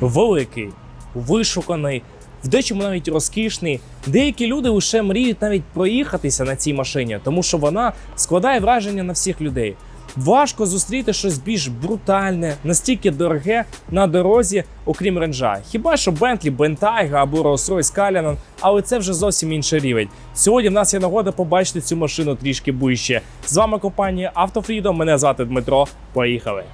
великий, вишуканий, в дечому навіть розкішний. Деякі люди лише мріють навіть проїхатися на цій машині, тому що вона складає враження на всіх людей. Важко зустріти щось більш брутальне, настільки дороге на дорозі, окрім ренжа. Хіба що Bentley, Bentayga або Rolls-Royce Cullinan, але це вже зовсім інший рівень. Сьогодні в нас є нагода побачити цю машину трішки ближче. З вами компанія Автофрідом. Мене звати Дмитро. Поїхали.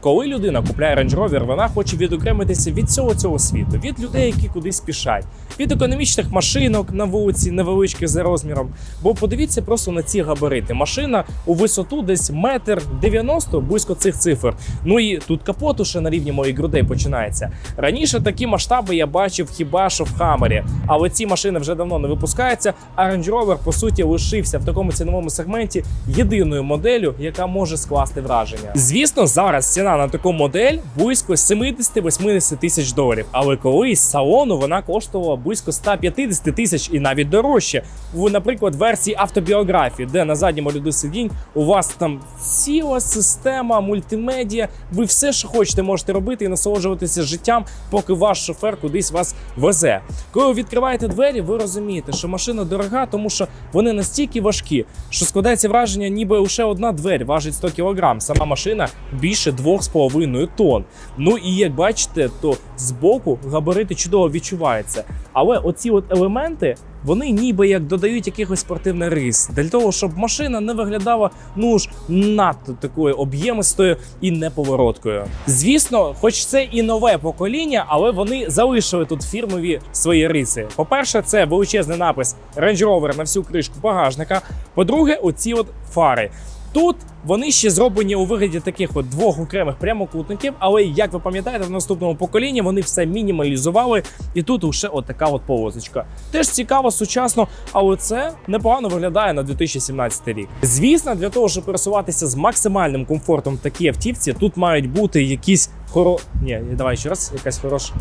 Коли людина купляє Range Rover, вона хоче відокремитися від цього цього світу, від людей, які кудись спішать, від економічних машинок на вулиці, невеличких за розміром. Бо подивіться просто на ці габарити. Машина у висоту десь метр дев'яносто, близько цих цифр. Ну і тут капот уже на рівні моїх грудей починається. Раніше такі масштаби я бачив хіба що в Хаммері, але ці машини вже давно не випускаються. А Range Rover, по суті лишився в такому ціновому сегменті єдиною моделлю, яка може скласти враження. Звісно, зараз ціна на таку модель близько 70-80 тисяч доларів. Але колись з салону вона коштувала близько 150 тисяч і навіть дорожче. В, наприклад, версії автобіографії, де на задньому ряду сидінь у вас там ціла система мультимедіа. Ви все, що хочете, можете робити і насолоджуватися життям, поки ваш шофер кудись вас везе. Коли ви відкриваєте двері, ви розумієте, що машина дорога, тому що вони настільки важкі, що складається враження, ніби лише одна двері важить 100 кг. Сама машина більше 2,5 тонн. Ну і як бачите, то збоку габарити чудово відчуваються. Але оці от елементи. Вони ніби як додають якихось спортивний рис для того, щоб машина не виглядала ну ж надто такою об'ємистою і неповороткою. Звісно, хоч це і нове покоління, але вони залишили тут фірмові свої риси. По-перше, це величезний напис Range Rover на всю кришку багажника. По-друге, оці от фари. Тут вони ще зроблені у вигляді таких от двох окремих прямокутників, але як ви пам'ятаєте, в наступному поколінні вони все мінімалізували, і тут лише от така от полосочка. Теж цікаво, сучасно, але це непогано виглядає на 2017 рік. Звісно, для того, щоб пересуватися з максимальним комфортом в такій автівці, тут мають бути якісь хоро... Ні, давай ще раз, якась хороша.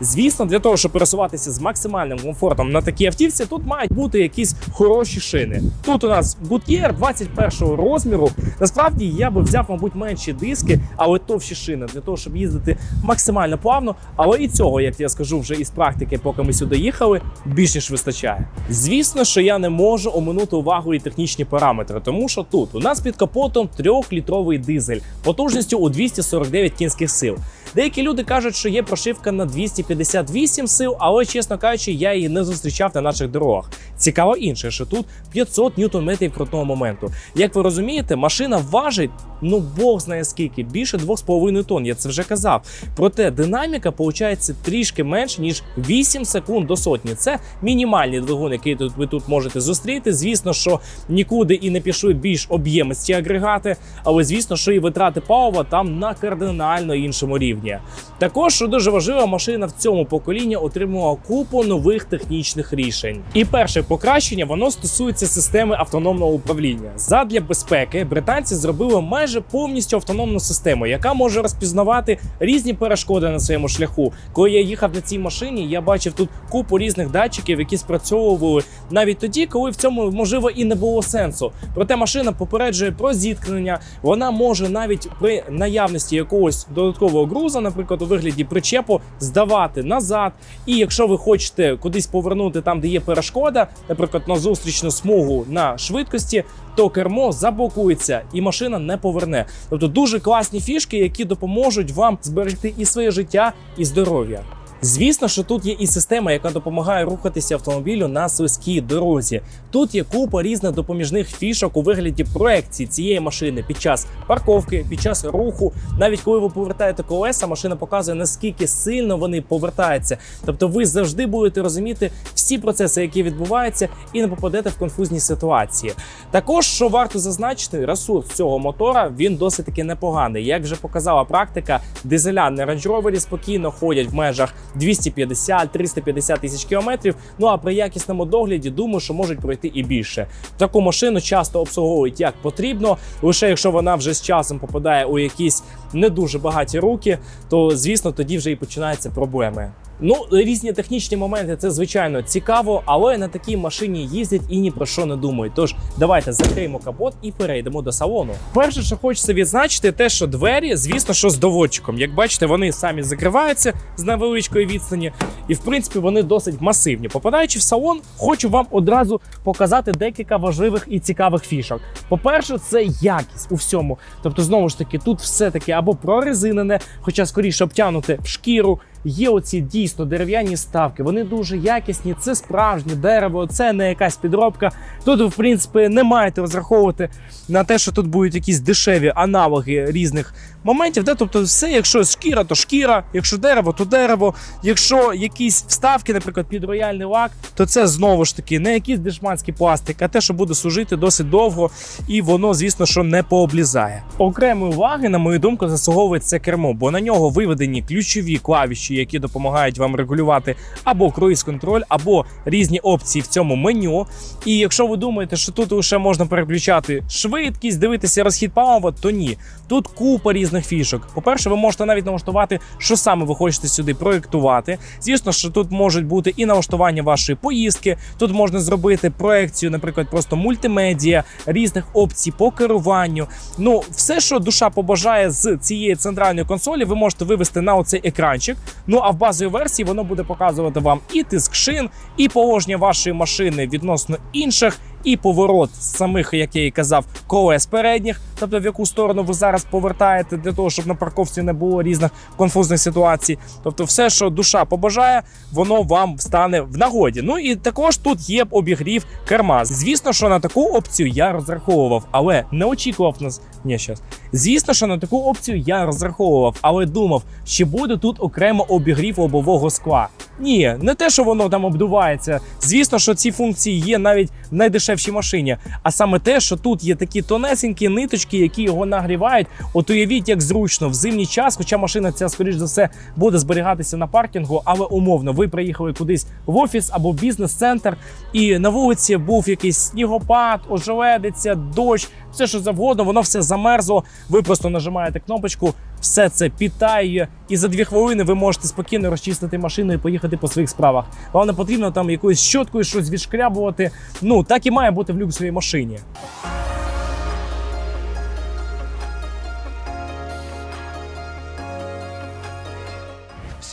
Звісно, для того, щоб пересуватися з максимальним комфортом на такій автівці, тут мають бути якісь хороші шини. Тут у нас Goodyear 21 розміру. Насправді я би взяв, мабуть, менші диски, але товщі шини для того, щоб їздити максимально плавно. Але і цього, як я скажу, вже із практики, поки ми сюди їхали, більш ніж вистачає. Звісно, що я не можу оминути увагу і технічні параметри, тому що тут у нас під капотом 3-літровий дизель потужністю у 249 кінських сил. Деякі люди кажуть, що є прошивка на 258 сил, але чесно кажучи, я її не зустрічав на наших дорогах. Цікаво інше, що тут 500 ньютон-метрів крутного моменту. Як ви розумієте, машина важить, ну бог знає скільки, більше 2,5 тонн, я це вже казав. Проте динаміка виходить трішки менше, ніж 8 секунд до сотні. Це мінімальний двигун, який тут ви тут можете зустріти. Звісно, що нікуди і не пішли більш об'ємисті агрегати, але звісно, що і витрати палива там на кардинально іншому рівні. Також, що дуже важливо, машина в цьому поколінні отримала купу нових технічних рішень. І перше покращення воно стосується системи автономного управління. Задля безпеки британці зробили майже повністю автономну систему, яка може розпізнавати різні перешкоди на своєму шляху. Коли я їхав на цій машині, я бачив тут купу різних датчиків, які спрацьовували навіть тоді, коли в цьому можливо і не було сенсу. Проте машина попереджує про зіткнення. Вона може навіть при наявності якогось додаткового грузу, наприклад, у вигляді причепу, здавати назад. І якщо ви хочете кудись повернути там, де є перешкода, наприклад, на зустрічну смугу на швидкості, то кермо заблокується і машина не поверне. Тобто дуже класні фішки, які допоможуть вам зберегти і своє життя, і здоров'я. Звісно, що тут є і система, яка допомагає рухатися автомобілю на слизькій дорозі. Тут є купа різних допоміжних фішок у вигляді проекції цієї машини під час парковки, під час руху. Навіть коли ви повертаєте колеса, машина показує наскільки сильно вони повертаються. Тобто, ви завжди будете розуміти всі процеси, які відбуваються, і не попадете в конфузні ситуації. Також що варто зазначити, ресурс цього мотора він досить таки непоганий. Як вже показала практика, дизеля на Range спокійно ходять в межах 250-350 тисяч кілометрів. Ну а при якісному догляді думаю, що можуть пройти і більше. Таку машину часто обслуговують як потрібно. Лише якщо вона вже з часом попадає у якісь не дуже багаті руки, то звісно тоді вже і починаються проблеми. Ну, різні технічні моменти це звичайно цікаво, але на такій машині їздять і ні про що не думають. Тож давайте закриємо капот і перейдемо до салону. Перше, що хочеться відзначити, те, що двері, звісно, що з доводчиком. Як бачите, вони самі закриваються з невеличкої відстані, і в принципі вони досить масивні. Попадаючи в салон, хочу вам одразу показати декілька важливих і цікавих фішок. По-перше, це якість у всьому. Тобто, знову ж таки, тут все таки або прорезинене, хоча скоріше обтягнуте в шкіру. Є оці дійсно дерев'яні ставки, вони дуже якісні. Це справжнє дерево, це не якась підробка. Тут, в принципі, не маєте розраховувати на те, що тут будуть якісь дешеві аналоги різних моментів. Де тобто, все, якщо шкіра, то шкіра, якщо дерево, то дерево. Якщо якісь вставки, наприклад, під рояльний лак, то це знову ж таки не якийсь дешманський пластик, а те, що буде служити досить довго, і воно, звісно, що не пооблізає. Окремої уваги, на мою думку, заслуговує це кермо, бо на нього виведені ключові клавіші, які допомагають вам регулювати або круїз-контроль, або різні опції в цьому меню. І якщо ви думаєте, що тут лише можна переключати швидкість, дивитися розхід палива, то ні. Тут купа різних фішок. По-перше, ви можете навіть налаштувати, що саме ви хочете сюди проєктувати. Звісно, що тут можуть бути і налаштування вашої поїздки. Тут можна зробити проекцію, наприклад, просто мультимедіа, різних опцій по керуванню. Ну, все, що душа побажає з цієї центральної консолі, ви можете вивести на оцей екранчик. Ну а в базовій версії воно буде показувати вам і тиск шин, і положення вашої машини відносно інших. І поворот самих, як я і казав, колес передніх, тобто в яку сторону ви зараз повертаєте для того, щоб на парковці не було різних конфузних ситуацій. Тобто, все, що душа побажає, воно вам стане в нагоді. Ну і також тут є обігрів керма. Звісно, що на таку опцію я розраховував, але не очікував нас. Ні, щас. Звісно, що на таку опцію я розраховував, але думав, чи буде тут окремо обігрів лобового скла. Ні, не те, що воно там обдувається. Звісно, що ці функції є навіть в найдешевшій машині, а саме те, що тут є такі тонесенькі ниточки, які його нагрівають. От уявіть, як зручно в зимній час, хоча машина ця, скоріш за все, буде зберігатися на паркінгу, але умовно, ви приїхали кудись в офіс або бізнес-центр, і на вулиці був якийсь снігопад, ожеледиця, дощ, все що завгодно, воно все замерзло. Ви просто нажимаєте кнопочку, все це питає, і за дві хвилини ви можете спокійно розчистити машину і поїхати по своїх справах. Вам не потрібно там якоюсь щоткою щось відшкрябувати. Ну так і має бути в люксовій машині.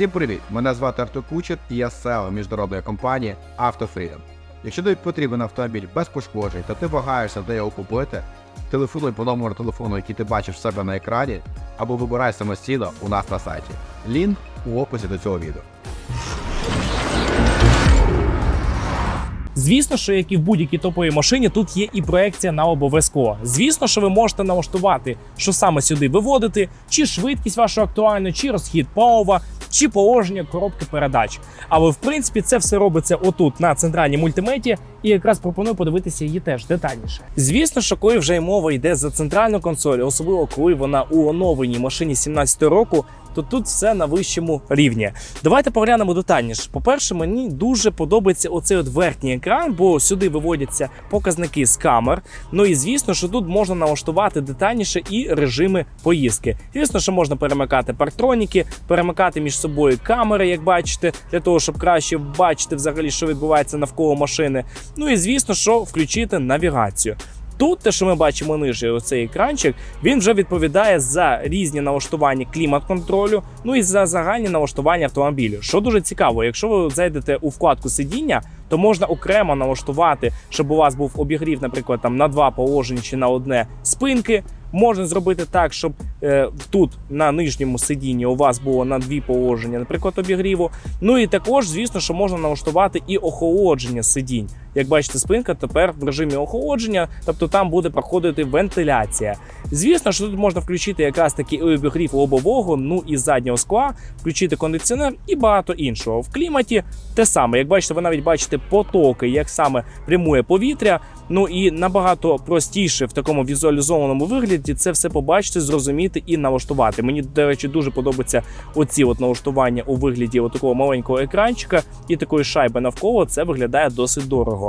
Всім привіт! Мене звати Артур Кучер і я SEO міжнародної компанії AutoFreedom. Якщо тобі потрібен автомобіль без пошкоджень та ти вагаєшся, де його купити, телефонуй по номеру телефону, який ти бачиш в себе на екрані, або вибирай самостійно у нас на сайті. Лінк у описі до цього відео. Звісно, що як і в будь-якій топовій машині, тут є і проекція на лобове скло. Звісно, що ви можете налаштувати, що саме сюди виводити, чи швидкість вашу актуальну, чи розхід палива, чи положення коробки передач. Але в принципі це все робиться отут на центральній мультимеді, і якраз пропоную подивитися її теж детальніше. Звісно, що коли вже й мова йде за центральну консоль, особливо коли вона у оновленій машині 17 року. То тут все на вищому рівні. Давайте поглянемо детальніше. По-перше, мені дуже подобається оцей от верхній екран, бо сюди виводяться показники з камер. Ну і звісно, що тут можна налаштувати детальніше і режими поїздки. Звісно, що можна перемикати парктроніки, перемикати між собою камери, як бачите, для того, щоб краще бачити взагалі, що відбувається навколо машини. Ну і звісно, що включити навігацію. Тут те, що ми бачимо ниже, оцей екранчик, він вже відповідає за різні налаштування клімат-контролю, ну і за загальні налаштування автомобілю. Що дуже цікаво, якщо ви зайдете у вкладку сидіння, то можна окремо налаштувати, щоб у вас був обігрів, наприклад, там на два положення чи на одне спинки. Можна зробити так, щоб е, тут на нижньому сидінні у вас було на дві положення, наприклад, обігріву. Ну і також, звісно, що можна налаштувати і охолодження сидінь. Як бачите, спинка тепер в режимі охолодження, тобто там буде проходити вентиляція. Звісно, що тут можна включити якраз таки і обігрів лобового, ну і заднього скла, включити кондиціонер і багато іншого. В кліматі те саме. Як бачите, ви навіть бачите потоки, як саме прямує повітря. Ну і набагато простіше в такому візуалізованому вигляді це все побачити, зрозуміти і налаштувати. Мені, до речі, дуже подобаються оці от налаштування у вигляді такого маленького екранчика і такої шайби навколо. Це виглядає досить дорого.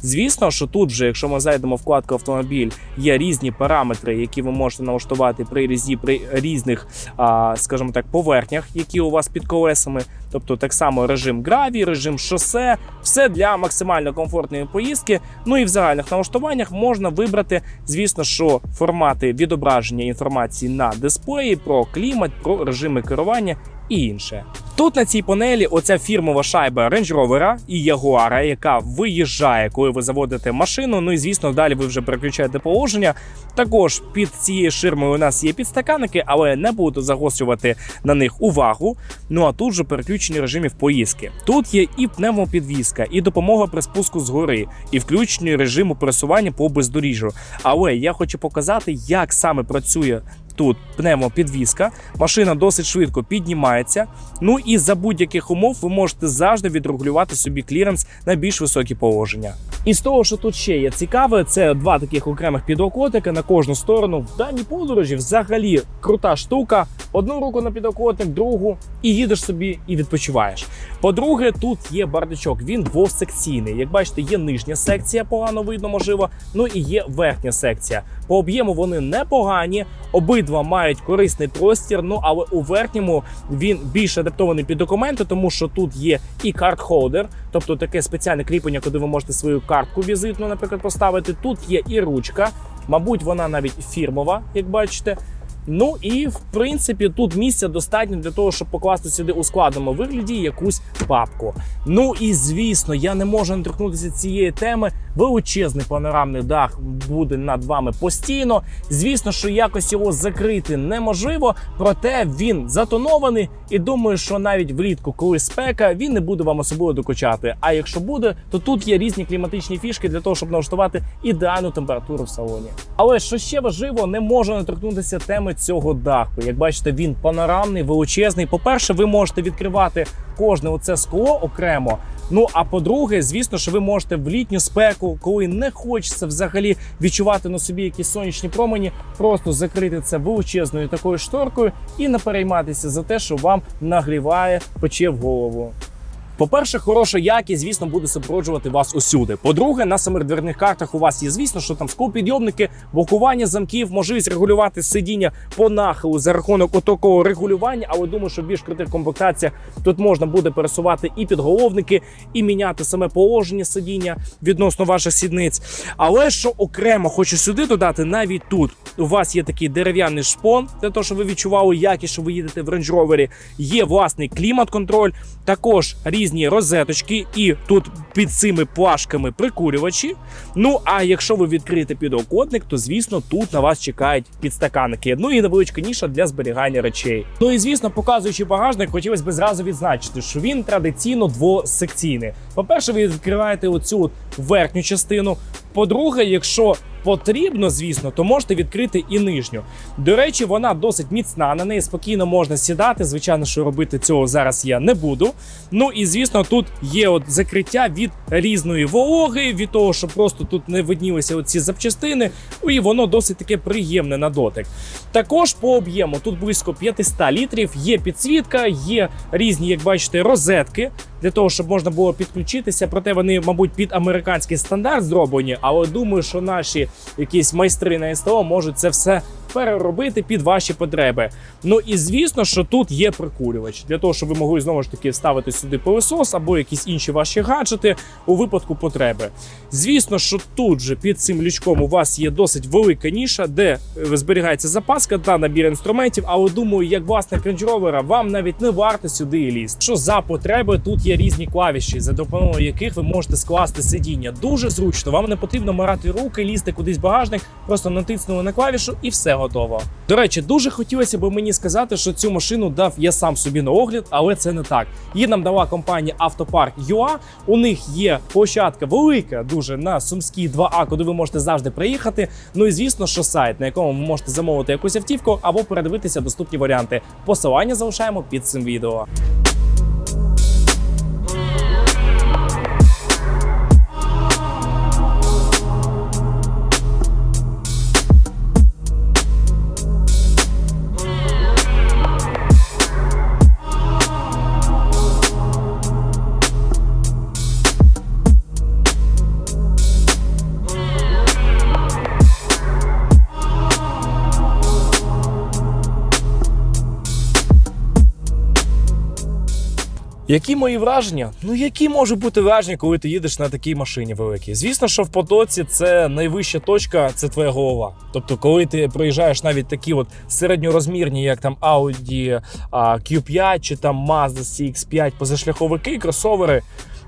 Звісно, що тут вже, якщо ми зайдемо вкладку автомобіль, є різні параметри, які ви можете налаштувати при різі при різних, скажімо так, поверхнях, які у вас під колесами. Тобто так само режим гравій, режим шосе, все для максимально комфортної поїздки. Ну і в загальних налаштуваннях можна вибрати, звісно, що формати відображення інформації на дисплеї про клімат, про режими керування і інше. Тут на цій панелі оця фірмова шайба Range Rover і Jaguar, яка виїжджає, коли ви заводите машину. Ну і звісно, далі ви вже переключаєте положення. Також під цією ширмою у нас є підстаканники, але не буду загострювати на них увагу. Ну а тут же переключені режимів поїздки. Тут є і пневмопідвізка, і допомога при спуску з гори, і включені режиму пересування по бездоріжжю. Але я хочу показати, як саме працює тут пневмопідвізка. Машина досить швидко піднімається. Ну і за будь-яких умов ви можете завжди відрегулювати собі кліренс на більш високі положення. І з того, що тут ще є цікаве, це два таких окремих підокотика на кожну сторону. В даній подорожі взагалі крута штука. Одну руку на підокотник, другу, і їдеш собі і відпочиваєш. По-друге, тут є бардачок, він двосекційний. Як бачите, є нижня секція, погано видно, можливо. Ну і є верхня секція. По об'єму вони непогані, обидва мають корисний простір. Ну але у верхньому він більш адаптований під документи, тому що тут є і карт-холдер, тобто таке спеціальне кріплення, куди ви можете свою картку візитну, наприклад, поставити. Тут є і ручка, мабуть, вона навіть фірмова, як бачите. Ну і в принципі тут місця достатньо для того, щоб покласти сюди у складному вигляді якусь папку. Ну і звісно, я не можу не торкнутися цієї теми. Величезний панорамний дах буде над вами постійно. Звісно, що якось його закрити неможливо, проте він затонований, і думаю, що навіть влітку, коли спека, він не буде вам особливо докучати. А якщо буде, то тут є різні кліматичні фішки для того, щоб налаштувати ідеальну температуру в салоні. Але що ще важливо, не можу не торкнутися теми цього даху. Як бачите, він панорамний, величезний. По-перше, ви можете відкривати кожне оце скло окремо. Ну а по-друге, звісно, що ви можете в літню спеку, коли не хочеться взагалі відчувати на собі якісь сонячні промені, просто закрити це величезною такою шторкою і не перейматися за те, що вам нагріває, пече в голову. По-перше, хороша якість, звісно, буде супроводжувати вас усюди. По-друге, на самих дверних картах у вас є, звісно, що там склопідйомники, блокування замків, можливість регулювати сидіння по нахилу за рахунок отакого регулювання. Але думаю, що в більш крутих комплектаціях тут можна буде пересувати і підголовники, і міняти саме положення сидіння відносно ваших сідниць. Але що окремо хочу сюди додати, навіть тут у вас є такий дерев'яний шпон, для того, щоб ви відчували якість, що ви їдете в Rover. Є власний клімат-контроль, також різні розеточки, і тут під цими плашками прикурювачі. Ну а якщо ви відкриєте підокотник, то звісно тут на вас чекають підстаканники. Ну і невеличка ніша для зберігання речей. Ну і звісно, показуючи багажник, хотілося б зразу відзначити, що він традиційно двосекційний. По-перше, ви відкриваєте оцю верхню частину. По-друге, якщо потрібно, звісно, то можете відкрити і нижню. До речі, вона досить міцна, на неї спокійно можна сідати. Звичайно, що робити цього зараз я не буду. Ну і звісно, тут є от закриття від різної вологи, від того, щоб просто тут не виднілися оці запчастини, і воно досить таке приємне на дотик. Також по об'єму тут близько 500 літрів, є підсвітка, є різні, як бачите, розетки для того, щоб можна було підключитися. Проте вони, мабуть, під американський стандарт зроблені. Але думаю, що наші якісь майстри на СТО можуть це все переробити під ваші потреби. Ну і звісно, що тут є прикурювач для того, щоб ви могли знову ж таки вставити сюди пилосос або якісь інші ваші гаджети у випадку потреби. Звісно, що тут же під цим лючком у вас є досить велика ніша, де е, зберігається запаска та набір інструментів. Але думаю, як власник Range вам навіть не варто сюди і лізти. Що за потреби тут є різні клавіші, за допомогою яких ви можете скласти сидіння. Дуже зручно. Вам не потрібно марати руки, лізти кудись в багажник, просто натиснули на клавішу і все готово. До речі, дуже хотілося б мені сказати, що цю машину дав я сам собі на огляд, але це не так. Її нам дала компанія Автопарк ЮА. У них є площадка велика, дуже на Сумській 2А, куди ви можете завжди приїхати. Ну і звісно, що сайт, на якому ви можете замовити якусь автівку або передивитися доступні варіанти. Посилання залишаємо під цим відео. Які мої враження? Ну які можуть бути враження, коли ти їдеш на такій машині великій? Звісно, що в потоці це найвища точка, це твоя голова. Тобто, коли ти проїжджаєш навіть такі от середньорозмірні, як там Audi а, Q5 чи там Mazda CX5 позашляховики, кросовери.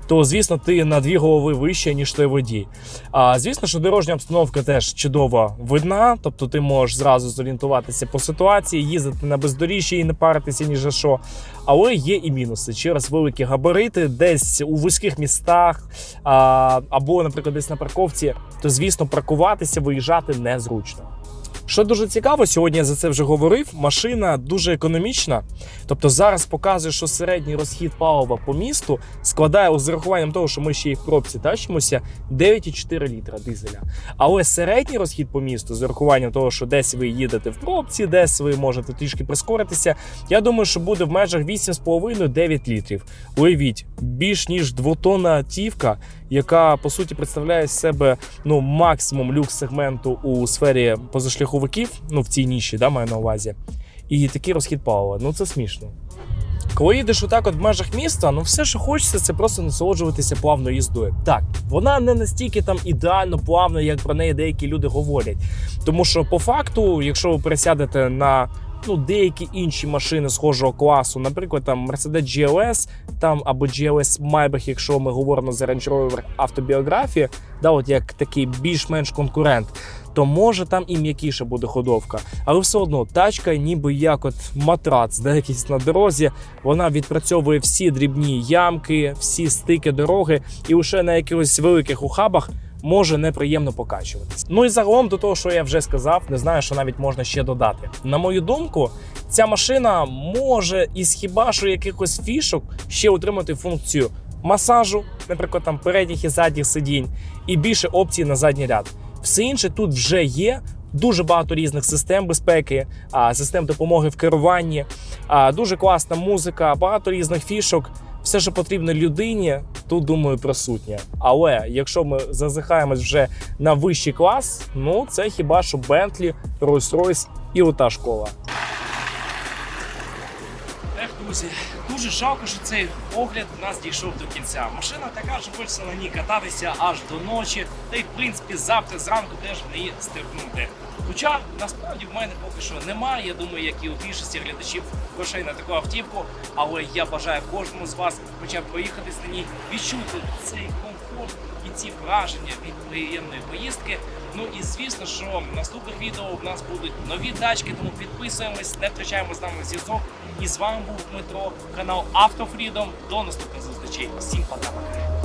То звісно, ти на дві голови вище, ніж той водій. А звісно, що дорожня обстановка теж чудово видна, тобто ти можеш зразу зорієнтуватися по ситуації, їздити на бездоріжжі і не паритися ні за що. Але є і мінуси через великі габарити, десь у вузьких містах а, або, наприклад, десь на парковці, то звісно, паркуватися, виїжджати незручно. Що дуже цікаво, сьогодні я за це вже говорив. Машина дуже економічна. Тобто зараз показує, що середній розхід палива по місту складає з урахуванням того, що ми ще й в пробці тащимося 9,4 літра дизеля. Але середній розхід по місту, з урахуванням того, що десь ви їдете в пробці, десь ви можете трішки прискоритися. Я думаю, що буде в межах 8,5-9 літрів. Уявіть, більш ніж двотонна автівка, яка по суті представляє з себе ну максимум люкс сегменту у сфері позашляховиків, ну в цій ніші, да, маю на увазі. І такий розхід палива. Ну це смішно. Коли їдеш отак от в межах міста, ну все, що хочеться, це просто насолоджуватися плавною їздою. Так, вона не настільки там ідеально плавна, як про неї деякі люди говорять. Тому що по факту, якщо ви пересядете на ну, деякі інші машини схожого класу, наприклад, там Mercedes GLS, там або GLS Maybach, якщо ми говоримо за Range Rover автобіографії, да, от як такий більш-менш конкурент. То може там і м'якіша буде ходовка, але все одно тачка, ніби як от матрац, де якийсь на дорозі. Вона відпрацьовує всі дрібні ямки, всі стики дороги, і лише на якихось великих ухабах може неприємно покачуватись. Ну і загалом до того, що я вже сказав, не знаю, що навіть можна ще додати. На мою думку, ця машина може із хіба що якихось фішок ще отримати функцію масажу, наприклад, там передніх і задніх сидінь, і більше опцій на задній ряд. Все інше тут вже є. Дуже багато різних систем безпеки, систем допомоги в керуванні, дуже класна музика, багато різних фішок. Все, що потрібно людині, тут думаю, присутнє. Але якщо ми зазихаємось вже на вищий клас, ну це хіба що Bentley, Rolls-Royce і ота школа. Ех, друзі, дуже жалко, що цей огляд у нас дійшов до кінця. Машина така, що хочеться на ній кататися аж до ночі, та й в принципі завтра зранку теж в неї стрибнути. Хоча насправді в мене поки що немає. Я думаю, як і у більшості глядачів грошей на таку автівку. Але я бажаю кожному з вас, хоча б проїхатись на ній, відчути цей комфорт і ці враження від приємної поїздки. Ну і звісно, що в наступних відео в нас будуть нові тачки, тому підписуємось, не втрачаємо з нами зв'язок. І з вами був Дмитро, канал Автофрідом. До наступних зустрічей. Всім пока-пока.